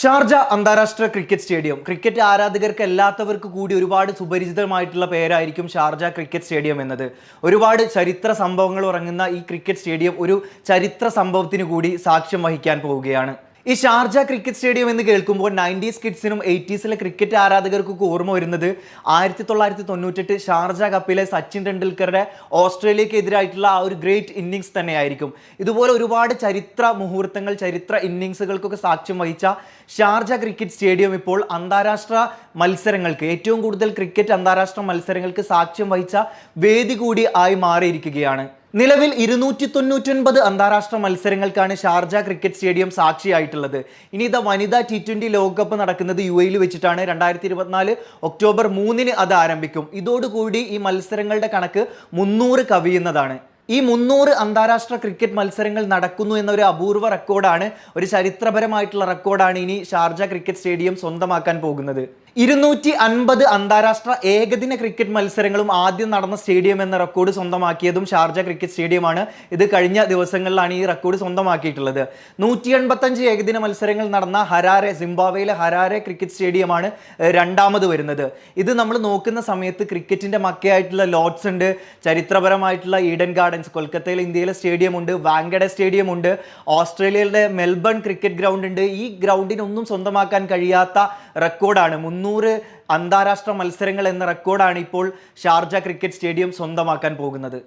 Sharjah അന്താരാഷ്ട്ര cricket stadium. Cricket ആരാധകർക്ക് എല്ലാത്തവർക്ക് കൂടി ഒരുപാട് സുപരിചിതമായിട്ടുള്ള പേരായിരിക്കും ഷാർജ ക്രിക്കറ്റ് സ്റ്റേഡിയം എന്നത്. ഒരുപാട് ചരിത്ര സംഭവങ്ങൾ ഉറങ്ങുന്ന ഈ ക്രിക്കറ്റ് സ്റ്റേഡിയം ഒരു ചരിത്ര സംഭവത്തിന് കൂടി സാക്ഷ്യം വഹിക്കാൻ പോവുകയാണ്. ഈ ഷാർജ ക്രിക്കറ്റ് സ്റ്റേഡിയം എന്ന് കേൾക്കുമ്പോൾ നയന്റീസ് കിഡ്സിനും എയ്റ്റീസിലെ ക്രിക്കറ്റ് ആരാധകർക്കൊക്കെ ഓർമ്മ വരുന്നത് ആയിരത്തി തൊള്ളായിരത്തി തൊണ്ണൂറ്റെട്ട് ഷാർജ കപ്പിലെ സച്ചിൻ ടെണ്ടുൽക്കറുടെ ഓസ്ട്രേലിയക്കെതിരായിട്ടുള്ള ആ ഒരു ഗ്രേറ്റ് ഇന്നിങ്സ് തന്നെയായിരിക്കും. ഇതുപോലെ ഒരുപാട് ചരിത്ര മുഹൂർത്തങ്ങൾ ചരിത്ര ഇന്നിങ്സുകൾക്കൊക്കെ സാക്ഷ്യം വഹിച്ച ഷാർജ ക്രിക്കറ്റ് സ്റ്റേഡിയം ഇപ്പോൾ അന്താരാഷ്ട്ര മത്സരങ്ങൾക്ക് ഏറ്റവും കൂടുതൽ ക്രിക്കറ്റ് അന്താരാഷ്ട്ര മത്സരങ്ങൾക്ക് സാക്ഷ്യം വഹിച്ച വേദി കൂടി ആയി മാറിയിരിക്കുകയാണ്. നിലവിൽ ഇരുന്നൂറ്റി തൊണ്ണൂറ്റൊൻപത് അന്താരാഷ്ട്ര മത്സരങ്ങൾക്കാണ് ഷാർജ ക്രിക്കറ്റ് സ്റ്റേഡിയം സാക്ഷിയായിട്ടുള്ളത്. ഇനി ഇത് വനിതാ ടി ട്വന്റി ലോകകപ്പ് നടക്കുന്നത് യു എയിൽ വെച്ചിട്ടാണ്. രണ്ടായിരത്തി ഇരുപത്തിനാല് ഒക്ടോബർ മൂന്നിന് അത് ആരംഭിക്കും. ഇതോടുകൂടി ഈ മത്സരങ്ങളുടെ കണക്ക് മുന്നൂറ് കവിയുന്നതാണ്. ഈ മുന്നൂറ് അന്താരാഷ്ട്ര ക്രിക്കറ്റ് മത്സരങ്ങൾ നടക്കുന്നു എന്നൊരു അപൂർവ റെക്കോർഡാണ് ഒരു ചരിത്രപരമായിട്ടുള്ള റെക്കോർഡാണ് ഇനി ഷാർജ ക്രിക്കറ്റ് സ്റ്റേഡിയം സ്വന്തമാക്കാൻ പോകുന്നത്. ഇരുന്നൂറ്റി അൻപത് അന്താരാഷ്ട്ര ഏകദിന ക്രിക്കറ്റ് മത്സരങ്ങളും ആദ്യം നടന്ന സ്റ്റേഡിയം എന്ന റെക്കോർഡ് സ്വന്തമാക്കിയതും ഷാർജ ക്രിക്കറ്റ് സ്റ്റേഡിയമാണ്. ഇത് കഴിഞ്ഞ ദിവസങ്ങളിലാണ് ഈ റെക്കോർഡ് സ്വന്തമാക്കിയിട്ടുള്ളത്. നൂറ്റി എൺപത്തഞ്ച് ഏകദിന മത്സരങ്ങൾ നടന്ന ഹരാരെ സിംബാബ്വേയിലെ ഹരാരെ ക്രിക്കറ്റ് സ്റ്റേഡിയമാണ് രണ്ടാമത് വരുന്നത്. ഇത് നമ്മൾ നോക്കുന്ന സമയത്ത് ക്രിക്കറ്റിന്റെ മക്കയായിട്ടുള്ള ലോഡ്സ് ഉണ്ട് ചരിത്രപരമായിട്ടുള്ള ഈഡൻ ഗാർഡൻസ് കൊൽക്കത്തയിലെ ഇന്ത്യയിലെ സ്റ്റേഡിയം ഉണ്ട് വാങ്കഡെ സ്റ്റേഡിയം ഉണ്ട് ഓസ്ട്രേലിയയിലെ മെൽബൺ ക്രിക്കറ്റ് ഗ്രൗണ്ട് ഉണ്ട്. ഈ ഗ്രൗണ്ടിനൊന്നും സ്വന്തമാക്കാൻ കഴിയാത്ത റെക്കോർഡാണ്. മുന്നൂറ് അന്താരാഷ്ട്ര മത്സരങ്ങൾ എന്ന റെക്കോർഡാണ് ഇപ്പോൾ ഷാർജ ക്രിക്കറ്റ് സ്റ്റേഡിയം സ്വന്തമാക്കാൻ പോകുന്നത്.